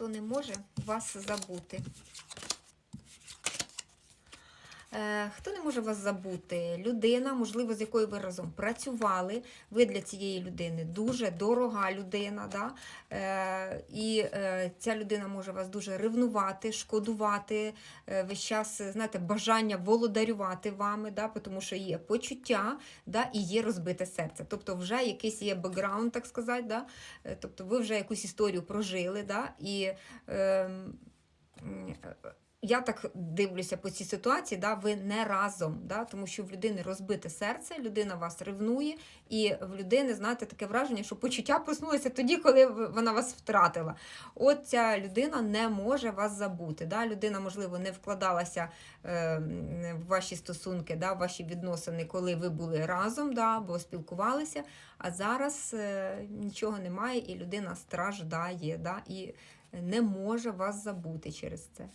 хто не може вас забути. Хто не може вас забути? Людина, можливо, з якою ви разом працювали. Ви для цієї людини дуже дорога людина. Да? Е, і е, ця людина може вас дуже ревнувати, шкодувати, е, весь час, знаєте, бажання володарювати вами, да? тому що є почуття да? і є розбите серце. Тобто, вже якийсь є бекграунд, так сказати. Да? Тобто, ви вже якусь історію прожили. Да? І, ем, я так дивлюся по цій ситуації, да, ви не разом, да, тому що в людини розбите серце, людина вас ревнує, і в людини, знаєте, таке враження, що почуття проснулися тоді, коли вона вас втратила. От ця людина не може вас забути. Да? Людина, можливо, не вкладалася е, в ваші стосунки, да, в ваші відносини, коли ви були разом, да, або спілкувалися, а зараз е, нічого немає, і людина страждає, да, і не може вас забути через це.